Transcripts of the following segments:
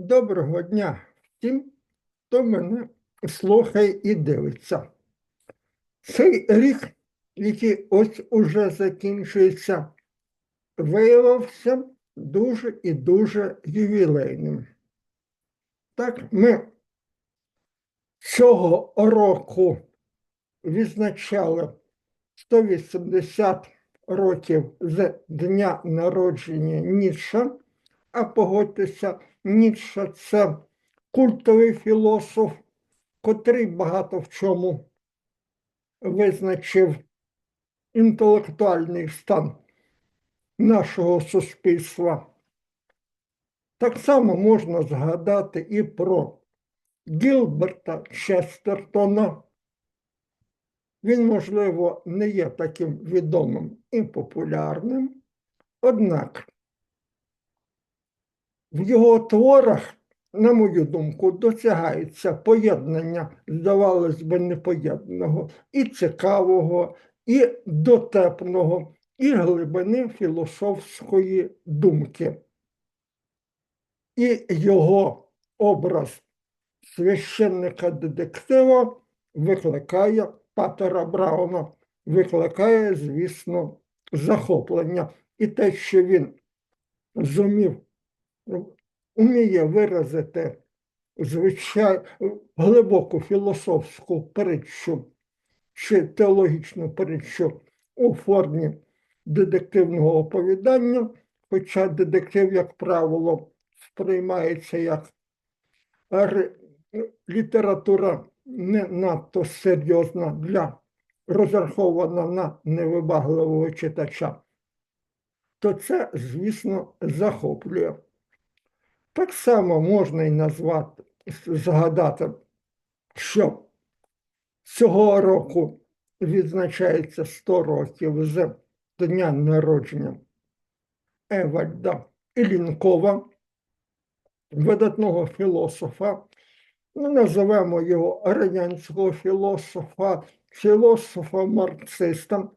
Доброго дня всім, хто мене слухає і дивиться. Цей рік, який ось уже закінчується, виявився дуже і дуже ювілейним. Так, ми цього року відзначали 180 років з дня народження Ніцше, а погодьтеся, Ніцше – це культовий філософ, котрий багато в чому визначив інтелектуальний стан нашого суспільства. Так само можна згадати і про Гілберта Честертона. Він, можливо, не є таким відомим і популярним, однак в його творах, на мою думку, досягається поєднання, здавалось би, непоєднаного, і цікавого, і дотепного, і глибини філософської думки. І його образ священника детектива викликає Патера Брауна, викликає, звісно, захоплення. І те, що він зумів уміє виразити звичай, глибоку філософську притчу чи теологічну притчу у формі детективного оповідання, хоча детектив, як правило, сприймається як література не надто серйозна для розрахована на невибагливого читача, то це, звісно, захоплює. Так само можна і назвати, згадати, що цього року відзначається 100 років з дня народження Евальда Ілінкова, видатного філософа, ну, називаємо його радянського філософа, філософа-марксиста.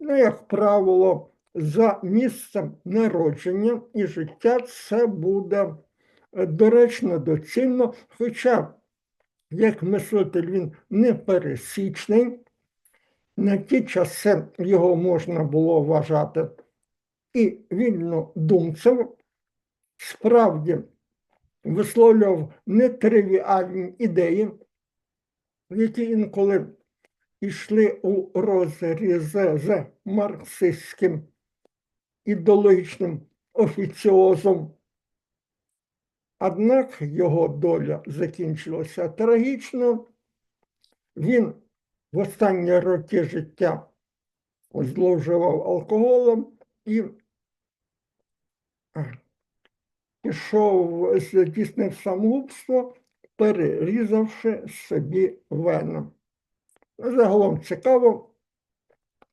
Ну, як правило, за місцем народження і життя це буде е, доречно, доцільно, хоча, як мислитель, він не пересічний, на ті часи його можна було вважати і вільнодумцем, справді висловлював нетривіальні ідеї, які інколи йшли у розріз з марксистським ідеологічним офіціозом. Однак його доля закінчилася трагічно. Він в останні роки життя зловживав алкоголем і пішов, здійснив самогубство, перерізавши собі вену. Загалом цікаво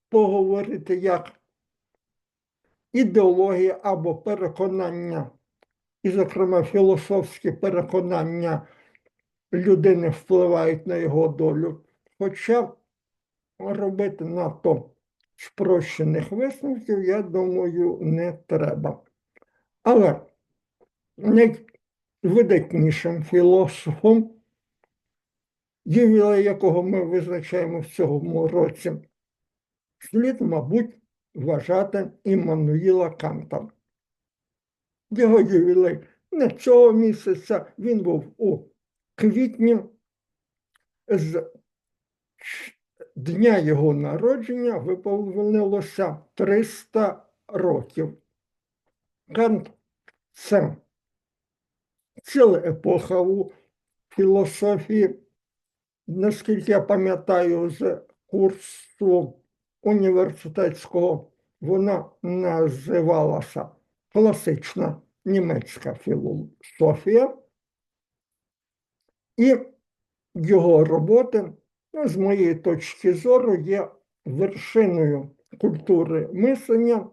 поговорити, як ідеологія або переконання, і, зокрема, філософські переконання людини впливають на його долю. Хоча робити надто спрощених висновків, я думаю, не треба. Але найвидатнішим філософом, ювілей якого ми визначаємо в цьому році, слід, мабуть, вважати Іммануїла Канта. Його ювілей не цього місяця, він був у квітні з дня його народження виповнилося 300 років. Кант це ціла епоха у філософії, наскільки я пам'ятаю, з курсу університетського вона називалася класична німецька філософія, і його роботи, ну, з моєї точки зору, є вершиною культури мислення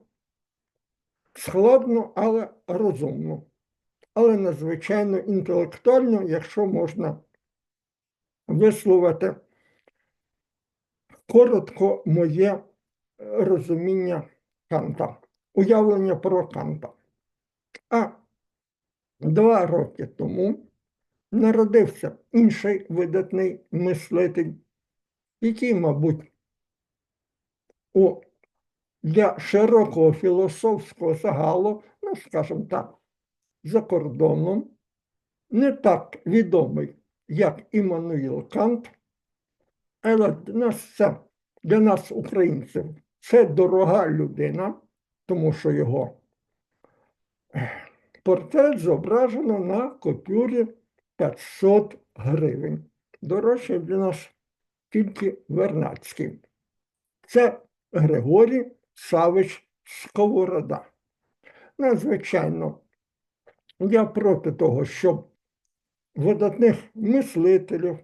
складно, але розумно, але надзвичайно інтелектуально, якщо можна висловити коротко моє е, розуміння Канта, уявлення про Канта. А Два роки тому народився інший видатний мислитель, який, мабуть, у, для широкого філософського загалу, ну, скажімо так, за кордоном, не так відомий, як Іммануїл Кант, але для нас українців, це дорога людина, тому що його портрет зображено на купюрі 500 гривень. Дорожче для нас тільки Вернадський. Це Григорій Савич Сковорода. Надзвичайно, я проти того, щоб видатних мислителів,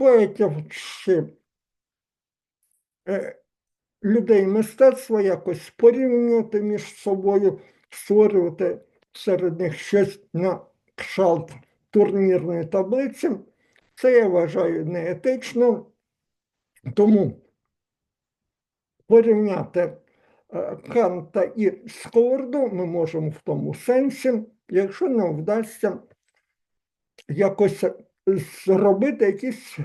поетів чи е, людей мистецтва якось порівнювати між собою, створювати серед них щось на кшалт турнірної таблиці. Це я вважаю неетично, тому порівняти е, Канта і Сковороду ми можемо в тому сенсі, якщо нам вдасться якось зробити якісь,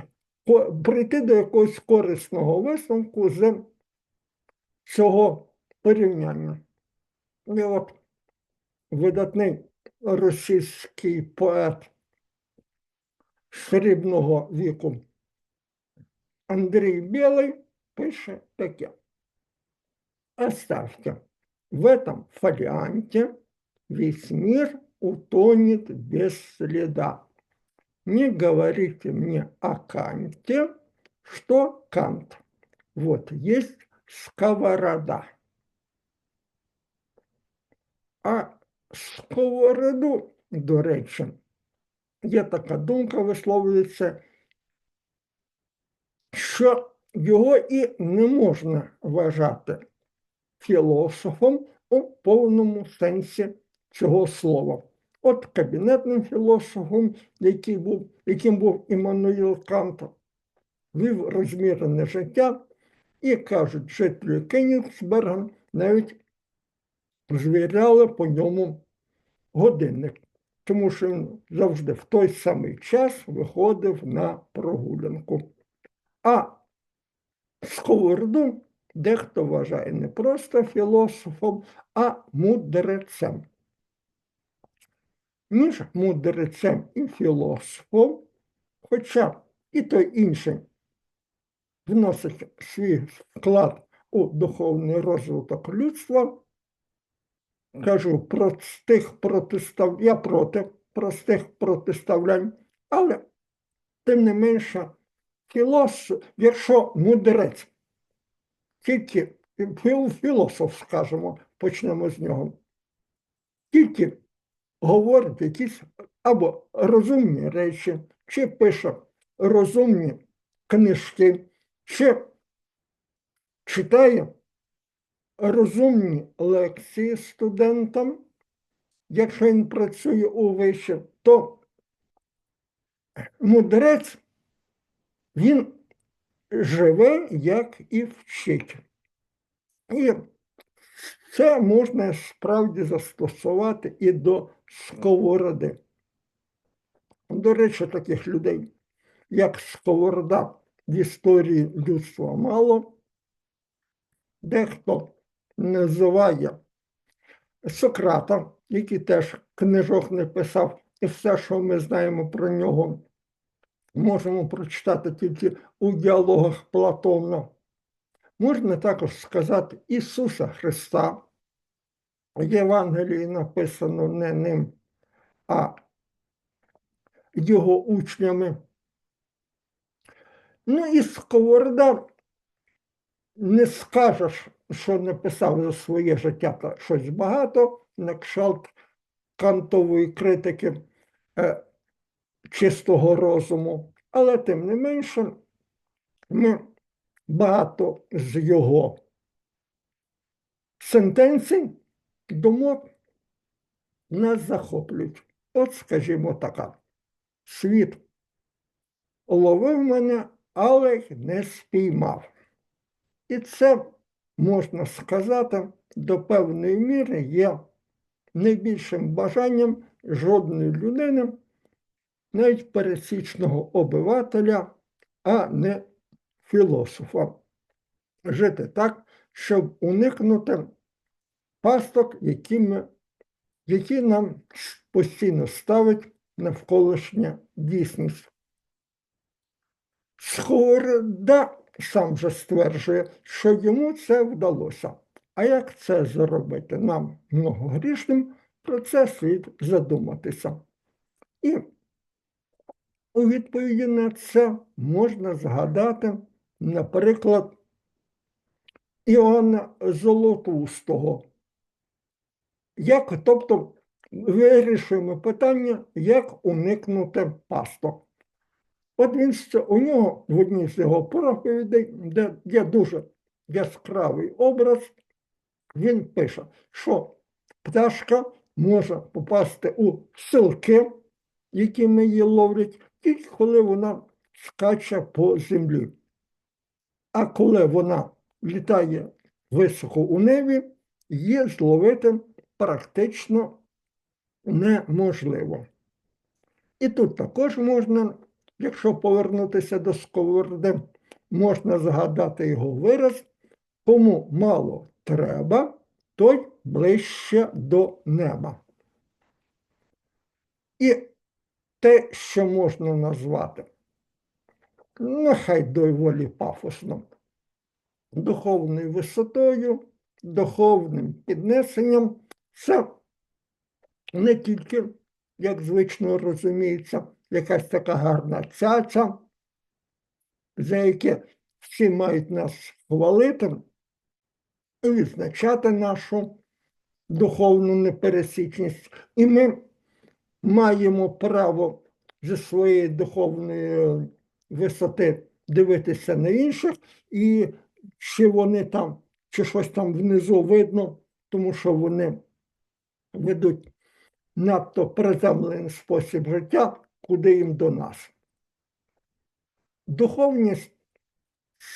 прийти до якогось корисного висновку з цього порівняння. І от видатний російський поет срібного віку Андрій Білий пише таке. Оставьте, в этом фолианте весь мир утонет без следа. Не говорите мне о Канте, что Кант. Вот есть сковорода. А сковороду, до речі, є така думка висловлюється, що його і не можна вважати філософом у повному сенсі цього слова. От кабінетним філософом, який був, яким був Іммануїл Кант, вів розмірене життя, і кажуть, жителі Кенігсберга навіть звіряли по ньому годинник, тому що він завжди в той самий час виходив на прогулянку. А Сковороду дехто вважає не просто філософом, а мудрецем. Між мудрецем і філософом, хоча і той інший вносить свій вклад у духовний розвиток людства, кажу простих протистав... я проти простих протиставлянь, але тим не менше філософ, якщо мудрець, тільки філософ, скажімо, почнемо з нього, тільки говорить якісь або розумні речі, чи пише розумні книжки, чи читає розумні лекції студентам, якщо він працює у виші, то мудрець він живе, як і вчить. Це можна справді застосувати і до сковороди. До речі, таких людей, як Сковорода в історії людства мало. Дехто називає Сократа, який теж книжок не писав, і все, що ми знаємо про нього, можемо прочитати тільки у діалогах Платона. Можна також сказати Ісуса Христа. В Євангелії написано не ним, а його учнями. Ну і Сковорода не скажеш, що написав за своє життя та щось багато, на кшалт кантової критики е, чистого розуму, але тим не менше, ми багато з його сентенцій, думок нас захоплюють. От, скажімо така, світ ловив мене, але не спіймав. І це, можна сказати, до певної міри є найбільшим бажанням жодної людини, навіть пересічного обивателя, а не філософа. Жити так, щоб уникнути пасток, які, ми, які нам постійно ставить навколишня дійсність. Схорда сам же стверджує, що йому це вдалося. А як це зробити нам многогрішним, про це слід задуматися. І у відповіді на це можна згадати, наприклад, Іоанна Золотоустого. Як, тобто, вирішуємо питання, як уникнути пасток. От він у нього в одній з його проповідей, де є дуже яскравий образ, він пише, що пташка може попасти у силки, якими її ловлять, тільки коли вона скаче по землі. А коли вона літає високо у небі, її зловити практично неможливо. І тут також можна, якщо повернутися до сковороди, можна згадати його вираз, кому мало треба, той ближче до неба. І те, що можна назвати, нехай доволі пафосно, духовною висотою, духовним піднесенням, це не тільки, як звично розуміється, якась така гарна цяця, за яке всі мають нас хвалити і відзначати нашу духовну непересічність. І ми маємо право зі своєї духовної висоти дивитися на інших, і чи вони там, чи щось там внизу видно, тому що вони ведуть надто приземлений спосіб життя, куди їм до нас. Духовність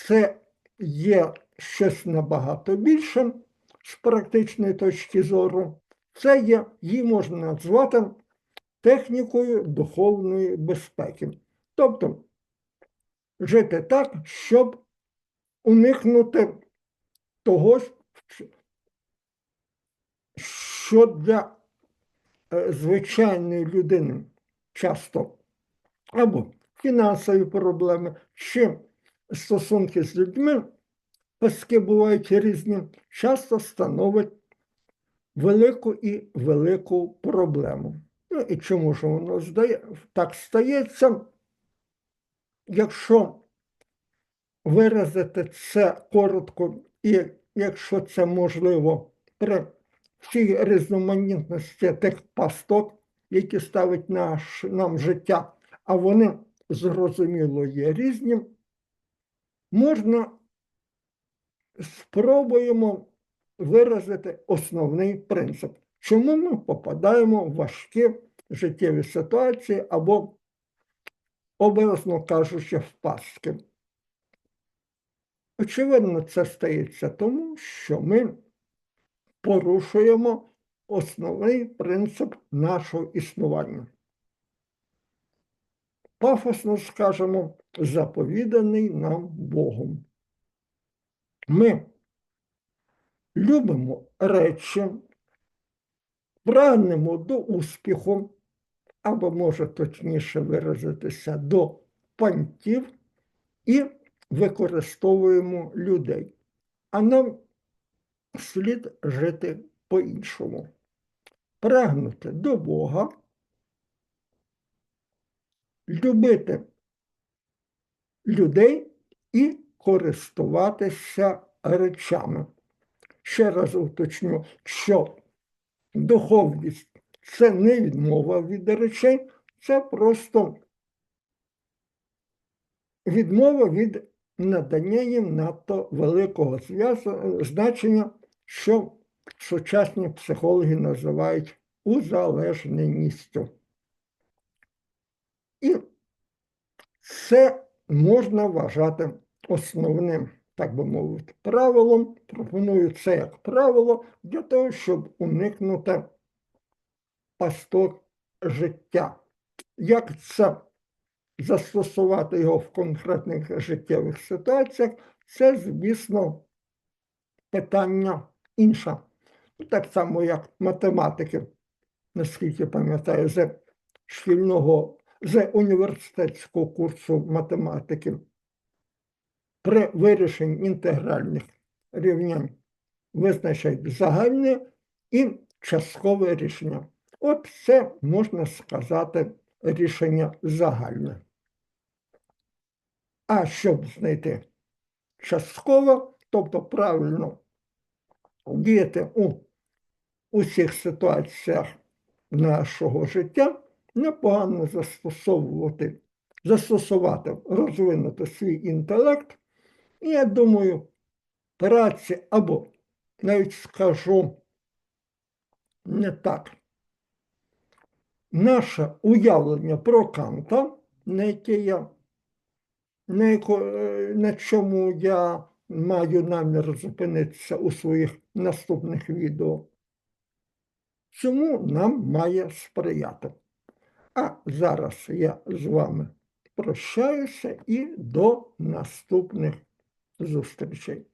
це є щось набагато більше з практичної точки зору. Це є, її можна назвати технікою духовної безпеки. Тобто жити так, щоб уникнути того, що для е, звичайної людини часто або фінансові проблеми, чи стосунки з людьми, паски бувають різні, часто становить велику і велику проблему. Ну і чому ж воно здає, так стається, якщо виразити це коротко, і якщо це можливо при всій різноманітності тих пасток, які ставить наш, нам життя, а вони зрозуміло є різні, можна спробуємо виразити основний принцип, чому ми попадаємо в важкі життєві ситуації або, образно кажучи, в пастки. Очевидно, це стається тому, що ми порушуємо основний принцип нашого існування. Пафосно скажемо, заповіданий нам Богом. Ми любимо речі, прагнемо до успіху, або, може точніше виразитися, до пантів і використовуємо людей. А нам слід жити по-іншому. Прагнути до Бога, любити людей і користуватися речами. Ще раз уточню, що духовність це не відмова від речей, це просто відмова від надання їм надто великого зв'язу, значення, що сучасні психологи називають узалежненістю. І це можна вважати основним, так би мовити, правилом. Пропоную це як правило для того, щоб уникнути пастор життя. Як це застосувати його в конкретних життєвих ситуаціях, це, звісно, питання інше. Так само, як математики, наскільки пам'ятаю, з шкільного, з університетського курсу математики при вирішенні інтегральних рівнянь визначають загальне і часткове рішення. От це можна сказати рішення загальне. А щоб знайти часткове, тобто правильно діяти у усіх ситуаціях нашого життя, непогано застосовувати, застосувати, розвинути свій інтелект. І я думаю, праці або навіть скажу не так. Наше уявлення про Канта, на яке я, на, яко, е, на чому я маю намір зупинитися у своїх наступних відео, цьому нам має сприяти. А зараз я з вами прощаюся і до наступних зустрічей.